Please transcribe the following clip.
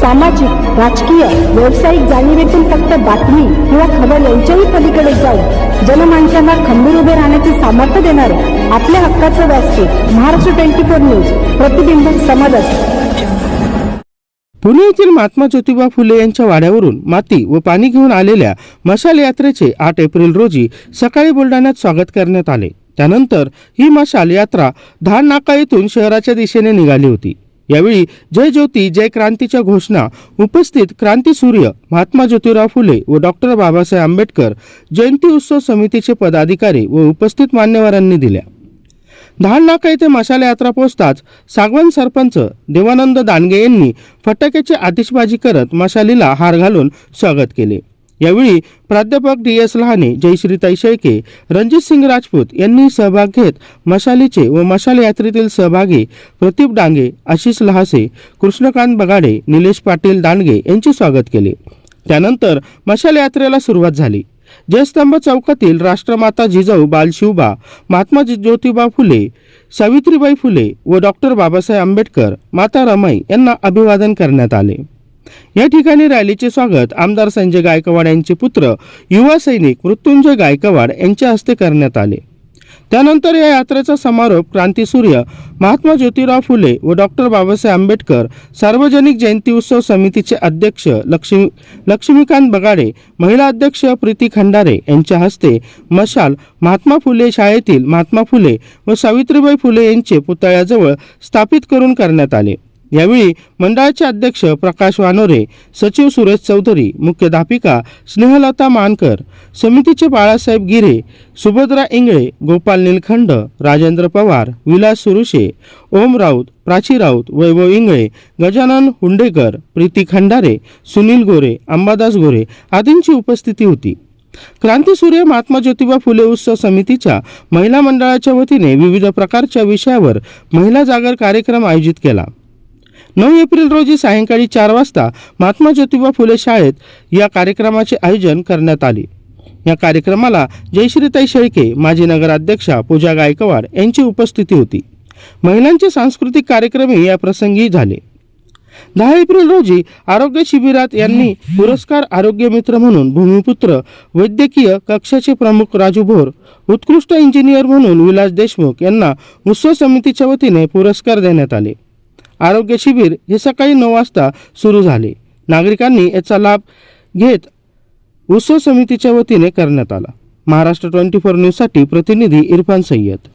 सामाजिक राजकीय व्यावसायिक जाणीवेतून फक्त बातमी किंवा खबर यांच्याही पलीकडे जाऊन जनमानसांना खंबीर उभे राहण्याचे सामर्थ्य देणारे आपल्या हक्काचं व्यासपीठ महाराष्ट्र ट्वेंटी फोर न्यूज प्रतिबिंब समाजात पुणे येथील महात्मा ज्योतिबा फुले यांच्या वाड्यावरून माती व पाणी घेऊन आलेल्या मशाल यात्रेचे आठ एप्रिल रोजी सकाळी बुलढाण्यात स्वागत करण्यात आले. त्यानंतर ही मशाल यात्रा धान नाका येथून शहराच्या दिशेने निघाली होती. यावेळी जय ज्योती जय क्रांतीच्या घोषणा. उपस्थित क्रांती सूर्य महात्मा ज्योतिराव फुले व डॉक्टर बाबासाहेब आंबेडकर जयंती उत्सव समितीचे पदाधिकारी व उपस्थित मान्यवरांनी दिल्या. धाड नाका येथे मशाल यात्रा पोहोचताच सागवन सरपंच देवानंद दानगे यांनी फटाक्याची आतिषबाजी करत मशालीला हार घालून स्वागत केले. यावेळी प्राध्यापक डी एस लहाने जयश्रीताई शेळके रणजित सिंग राजपूत यांनी सहभाग घेत मशालीचे व मशाल यात्रेतील सहभागी प्रतीप डांगे आशिष लहासे कृष्णकांत बगाडे निलेश पाटील दांडगे यांचे स्वागत केले. त्यानंतर मशाल यात्रेला सुरुवात झाली. जयस्तंभ चौकातील राष्ट्रमाता जिजाऊ बालशिवबा महात्मा ज्योतिबा फुले सावित्रीबाई फुले व डॉक्टर बाबासाहेब आंबेडकर माता रमाई यांना अभिवादन करण्यात आले. या ठिकाणी रॅलीचे स्वागत आमदार संजय गायकवाड यांचे पुत्र युवा सैनिक मृत्युंजय गायकवाड यांच्या हस्ते करण्यात आले. त्यानंतर या यात्रेचा समारोप क्रांतीसूर्य महात्मा ज्योतिराव फुले व डॉक्टर बाबासाहेब आंबेडकर सार्वजनिक जयंती उत्सव समितीचे अध्यक्ष लक्ष्मी लक्ष्मीकांत बगाडे महिला अध्यक्ष प्रीती खंडारे यांच्या हस्ते मशाल महात्मा फुले शाळेतील महात्मा फुले व सावित्रीबाई फुले यांचे पुतळ्याजवळ स्थापित करून करण्यात आले. यावेळी मंडळाचे अध्यक्ष प्रकाश वानोरे सचिव सुरेश चौधरी मुख्याध्यापिका स्नेहलता मानकर समितीचे बाळासाहेब गिरे सुभद्रा इंगळे गोपाल निलखंड राजेंद्र पवार विलास सुरुशे ओम राऊत प्राची राऊत वैभव इंगळे गजानन हुंडेकर प्रीती खंडारे सुनील गोरे अंबादास गोरे आदींची उपस्थिती होती. क्रांतीसूर्य महात्मा ज्योतिबा फुले उत्सव समितीच्या महिला मंडळाच्या वतीने विविध प्रकारच्या विषयावर महिला जागर कार्यक्रम आयोजित केला. नऊ एप्रिल रोजी सायंकाळी चार वाजता महात्मा ज्योतिबा फुले शाळेत या कार्यक्रमाचे आयोजन करण्यात आले. या कार्यक्रमाला जयश्रीताई शेळके माजी नगराध्यक्षा पूजा गायकवाड यांची उपस्थिती होती. महिलांचे सांस्कृतिक कार्यक्रमही या प्रसंगी झाले. दहा एप्रिल रोजी आरोग्य शिबिरात यांनी पुरस्कार आरोग्य मित्र म्हणून भूमिपुत्र वैद्यकीय कक्षाचे प्रमुख राजू भोर उत्कृष्ट इंजिनियर म्हणून विलास देशमुख यांना उत्सव समितीच्या वतीने पुरस्कार देण्यात आले. आरोग्य शिबिर हे सकाळी नऊ वाजता सुरू झाले. नागरिकांनी याचा लाभ घेत उत्सव समितीच्या वतीने करण्यात आला. महाराष्ट्र ट्वेंटी फोर न्यूजसाठी प्रतिनिधी इरफान सय्यद.